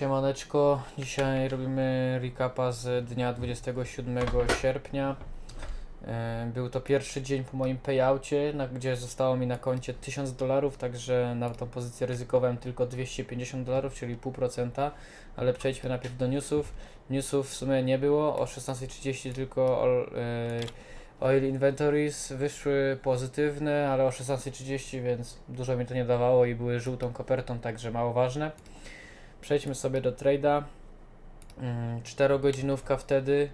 Siemaneczko, dzisiaj robimy recapa z dnia 27 sierpnia. E, Był to pierwszy dzień po moim payoutie, gdzie zostało mi na koncie 1000 dolarów, także na tą pozycję ryzykowałem tylko 250 dolarów, czyli 0,5%, ale przejdźmy najpierw do newsów. Newsów w sumie nie było, o 16.30 tylko e, oil inventories wyszły pozytywne, ale o 16.30, więc dużo mi to nie dawało i były żółtą kopertą, także mało ważne. Przejdźmy sobie do trade'a. Mm, Czterogodzinówka wtedy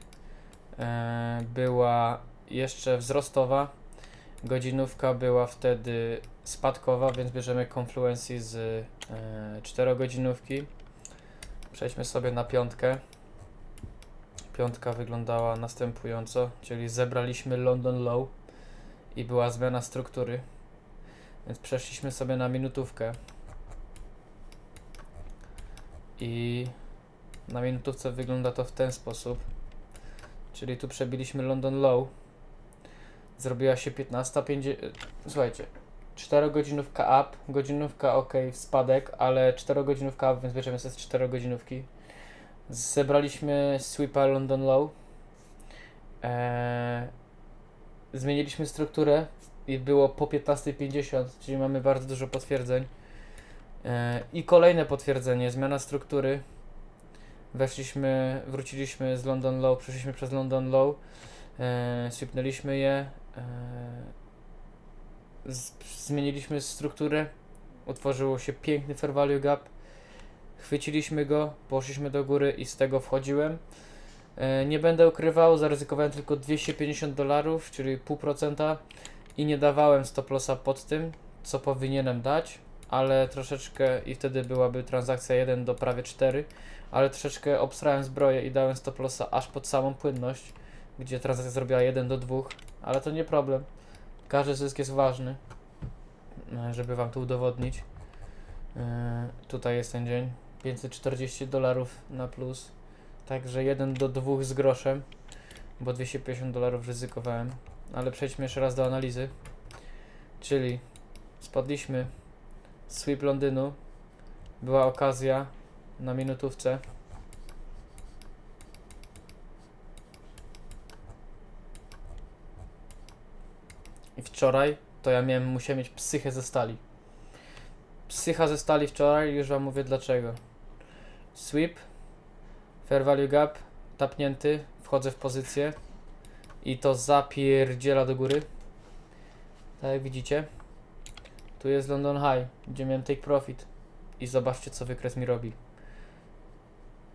e, była jeszcze wzrostowa. Godzinówka była wtedy spadkowa, więc bierzemy confluency z e, czterogodzinówki. Przejdźmy sobie na piątkę. Piątka wyglądała następująco, czyli zebraliśmy London Low i była zmiana struktury. Więc przeszliśmy sobie na minutówkę. I na minutówce wygląda to w ten sposób. Czyli tu przebiliśmy London Low. Zrobiła się 15.50. Słuchajcie, 4 godzinówka up, godzinówka ok, spadek, ale 4 godzinówka up, więc bierzemy sobie z 4 godzinówki. Zebraliśmy sweepa London Low. Eee, zmieniliśmy strukturę i było po 15.50, czyli mamy bardzo dużo potwierdzeń. I kolejne potwierdzenie, zmiana struktury. Weszliśmy, wróciliśmy z London Low, przeszliśmy przez London Low, e, je, e, zmieniliśmy strukturę, utworzyło się piękny fair value gap, chwyciliśmy go, poszliśmy do góry i z tego wchodziłem. E, nie będę ukrywał, zaryzykowałem tylko 250 dolarów, czyli 0,5% i nie dawałem stop lossa pod tym, co powinienem dać ale troszeczkę i wtedy byłaby transakcja 1 do prawie 4, ale troszeczkę obstrałem zbroję i dałem stop lossa aż pod samą płynność, gdzie transakcja zrobiła 1 do 2, ale to nie problem. Każdy zysk jest ważny, e, żeby wam to udowodnić. E, tutaj jest ten dzień. 540 dolarów na plus. Także 1 do 2 z groszem, bo 250 dolarów ryzykowałem. Ale przejdźmy jeszcze raz do analizy. Czyli spadliśmy sweep Londynu. Była okazja na minutówce. I wczoraj to ja miałem, musiałem mieć psychę ze stali. Psycha ze stali wczoraj, już wam mówię dlaczego. Sweep, fair value gap, tapnięty, wchodzę w pozycję i to zapierdziela do góry. Tak jak widzicie. Tu jest London High, gdzie miałem take profit. I zobaczcie, co wykres mi robi.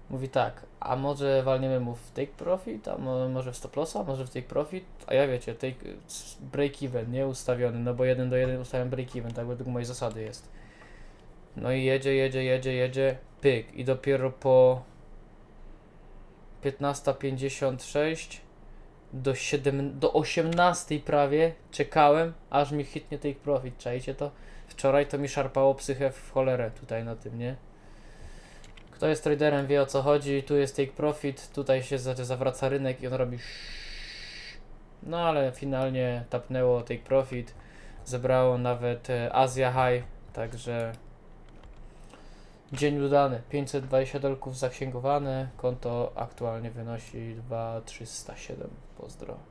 Mówi tak, a może walniemy mu w take profit, a mo może w stop lossa, może w take profit, a ja wiecie, take break even, nie ustawiony, no bo jeden do jeden ustawiam break even, tak według mojej zasady jest. No i jedzie, jedzie, jedzie, jedzie, pyk i dopiero po 15.56 do 7, do 18 prawie czekałem, aż mi hitnie take profit, czajcie to? Wczoraj to mi szarpało psychę w cholerę tutaj na tym, nie? Kto jest traderem wie o co chodzi, tu jest take profit, tutaj się za- zawraca rynek i on robi no ale finalnie tapnęło take profit, zebrało nawet e, Asia High, także dzień udany, 520 dolków zaksięgowane, konto aktualnie wynosi 2307, pozdro.